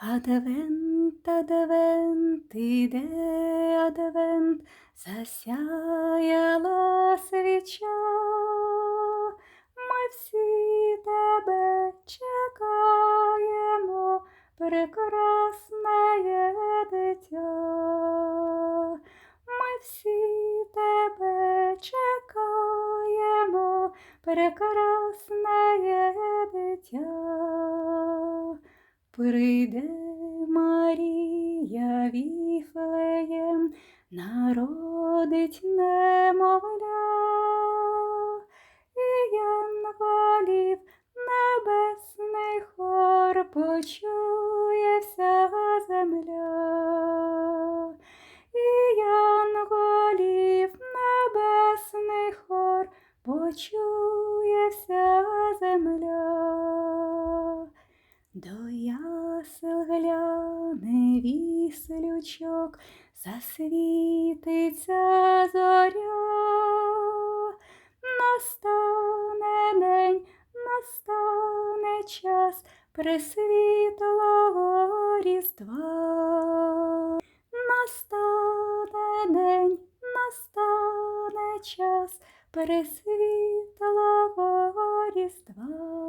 Адвент, адвент, іде адвент, засяяла свіча. Ми всі тебе чекаємо, прекрасне дитя. Ми всі тебе чекаємо, прекрасне дитя. Прийде Марія Віфлеєм, народить немовля, і янголів небесний хор почує вся земля, і янголів небесний хор почує земля. До ясел гляне засвітиться зоря. Настане день, настане час пресвітлого різдва. Настане день, настане час пресвітлого різдва.